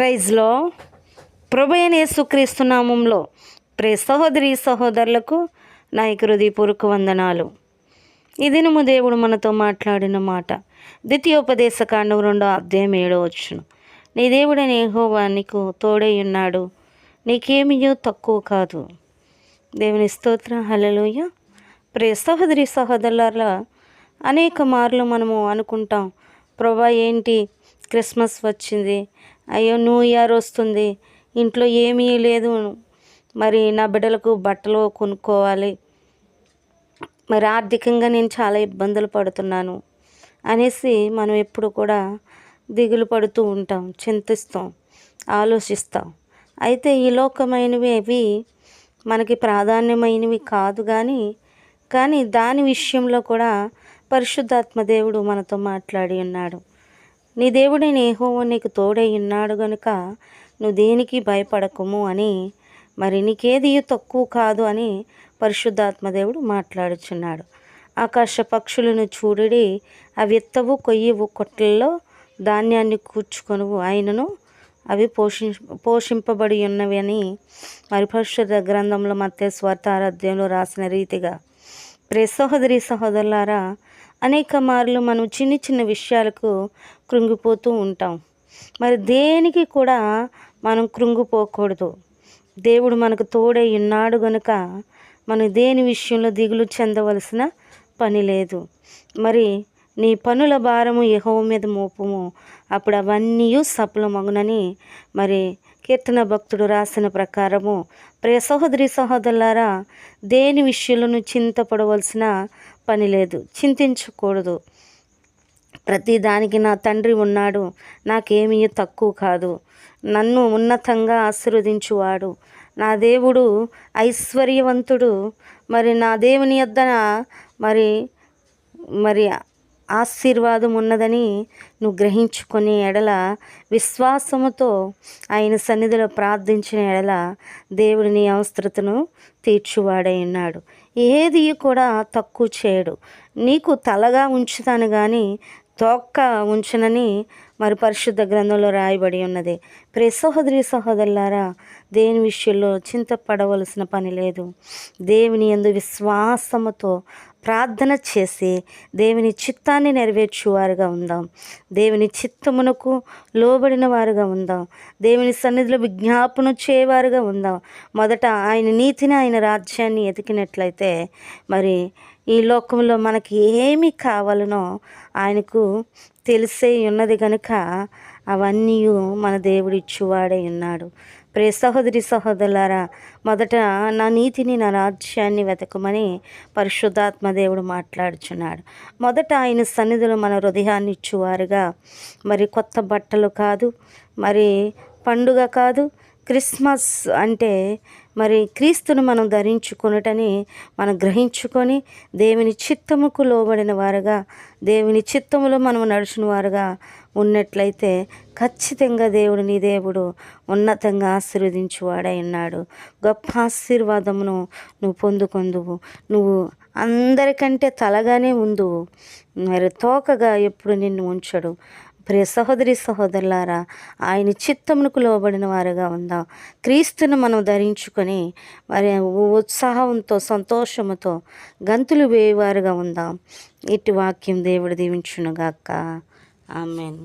ప్రైజ్లో ప్రభు యేసుక్రీస్తు నామంలో ప్రే సహోదరి సహోదరులకు నా హృదయపూర్వక వందనాలు. ఈ దినము దేవుడు మనతో మాట్లాడిన మాట ద్వితీయోపదేశ కాండం రెండో అధ్యాయం ఏడో వచ్చును నీ దేవుడని యెహోవా నీకు తోడై ఉన్నాడు నీకేమియో తక్కువ కాదు. దేవుని స్తోత్ర హలలోయ ప్రే సహోదరి సహోదరుల అనేక మార్లు మనము అనుకుంటాం ప్రభా ఏంటి క్రిస్మస్ వచ్చింది. అయ్యో న్యూ ఇయర్ వస్తుంది. ఇంట్లో ఏమీ లేదు. మరి నా బిడ్డలకు బట్టలు కొనుక్కోవాలి. మరి ఆర్థికంగా నేను చాలా ఇబ్బందులు పడుతున్నాను అనేసి మనం ఎప్పుడు కూడా దిగులు పడుతూ ఉంటాం చింతిస్తాం ఆలోచిస్తాం. అయితే ఈ లోకమైనవి అవి మనకి ప్రాధాన్యమైనవి కాదు కానీ కానీ దాని విషయంలో కూడా పరిశుద్ధాత్మ దేవుడు మనతో మాట్లాడి ఉన్నాడు. నీ దేవుడైన యెహోవా నీకు తోడై ఉన్నాడు గనుక నువ్వు దేనికి భయపడకుము అని మరి నీకేది తక్కువ కాదు అని పరిశుద్ధాత్మ దేవుడు మాట్లాడుచున్నాడు. ఆకాశ పక్షులను చూడుడి అవి ఎత్తవు కొయ్యవు కొట్లలో ధాన్యాన్ని కూర్చుకొనువు. ఆయనను అవి పోషి పోషింపబడి ఉన్నవి అని మరి పరిశుద్ధ గ్రంథంలో మత్తే స్వార్థారాధ్యంలో రాసిన రీతిగా. ప్రే సహోదరి సహోదరులారా అనేక మార్లు మనం చిన్న చిన్న విషయాలకు కృంగిపోతూ ఉంటాం. మరి దేనికి కూడా మనం కృంగిపోకూడదు. దేవుడు మనకు తోడై ఉన్నాడు గనుక మనం దేని విషయంలో దిగులు చెందవలసిన పని లేదు. మరి నీ పనుల భారము యహో మీద మోపము. అప్పుడు అవన్నీ సఫలమగునని మరి కీర్తన భక్తుడు రాసిన ప్రకారము. ప్రియ సహోదరి సహోదరులారా దేని విషయంలోనూ చింతపడవలసిన పని లేదు. చింతించకూడదు. ప్రతి దానికి నా తండ్రి ఉన్నాడు. నాకేమీ తక్కువ కాదు. నన్ను ఉన్నతంగా ఆశీర్వదించువాడు. నా దేవుడు ఐశ్వర్యవంతుడు. మరి నా దేవుని యొద్దన మరి మరి ఆశీర్వాదం ఉన్నదని నువ్వు గ్రహించుకునే ఎడల విశ్వాసముతో ఆయన సన్నిధిలో ప్రార్థించిన ఎడల దేవుడిని అవసరతను తీర్చువాడై ఉన్నాడు. ఏది కూడా తక్కువ చేయడు. నీకు తలగా ఉంచుతాను కానీ తోక్క ఉంచనని మరి పరిశుద్ధ గ్రంథంలో రాయబడి ఉన్నది. ప్రే సహోదరి సహోదరులారా దేని విషయంలో చింతపడవలసిన పని లేదు. దేవుని ఎందు విశ్వాసముతో ప్రార్థన చేసి దేవుని చిత్తాన్ని నెరవేర్చువారుగా ఉందాం. దేవుని చిత్తమునకు లోబడిన వారుగా ఉందాం. దేవుని సన్నిధిలో విజ్ఞాపన చేయవారుగా ఉందాం. మొదట ఆయన నీతిని ఆయన రాజ్యాన్ని ఎతికినట్లయితే మరి ఈ లోకంలో మనకి ఏమి కావాలనో ఆయనకు తెలిసే ఉన్నది కనుక అవన్నీ మన దేవుడు ఇచ్చువాడై ఉన్నాడు. ప్రే సహోదరి సహోదరులారా మొదట నా నీతిని నా రాజ్యాన్ని వెతకమని పరిశుద్ధాత్మ దేవుడు మాట్లాడుచున్నాడు. మొదట ఆయన సన్నిధిలో మన హృదయాన్ని ఇచ్చువారుగా. మరి కొత్త బట్టలు కాదు మరి పండుగ కాదు క్రిస్మస్ అంటే మరి క్రీస్తును మనం ధరించుకొనుటని మనం గ్రహించుకొని దేవుని చిత్తముకు లోబడిన వారుగా దేవుని చిత్తములో మనం నడిచిన వారుగా ఉన్నట్లయితే ఖచ్చితంగా దేవుడు నీ దేవుడు ఉన్నతంగా ఆశీర్వదించువాడై ఉన్నాడు. గొప్ప ఆశీర్వాదమును నువ్వు పొందుకొందువు. నువ్వు అందరికంటే తలగానే ఉందువు. మరి తోకగా ఎప్పుడు నిన్ను ఉంచడు. ప్రియ సహోదరి సహోదరులారా ఆయన చిత్తమునకు లోబడిన వారుగా ఉందాం. క్రీస్తును మనం ధరించుకొని మరి ఉత్సాహంతో సంతోషముతో గంతులు వేయవారుగా ఉందాం. ఇటు వాక్యం దేవుడు దీవించునుగాక. ఆమెన్.